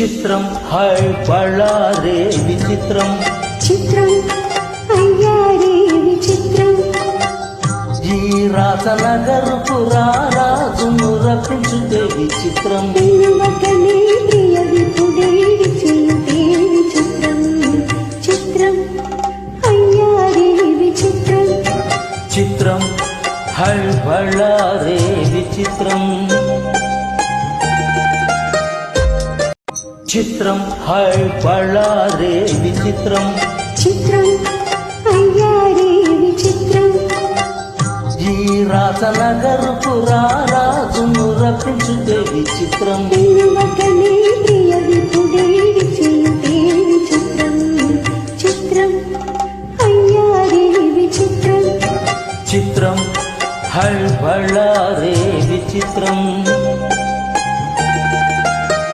చిత్రం హై బళ్ళారే విచిత్రం. చిత్రం అయ్యారే విచిత్రం. ఈ రాసనగరుకు రారాజును రప్పించుతే విచిత్రం. చిత్రం హై బళ్ళారే విచిత్రం. విచిత్రం హాయ్ పళ్ళారే విచిత్రం. చిత్రం అయ్యారే విచిత్రం. ఈ రాసనగరుకు రారాజును రక్షించుతే విచిత్రం. చిత్రం హల్ బళ్ళారే విచిత్రం.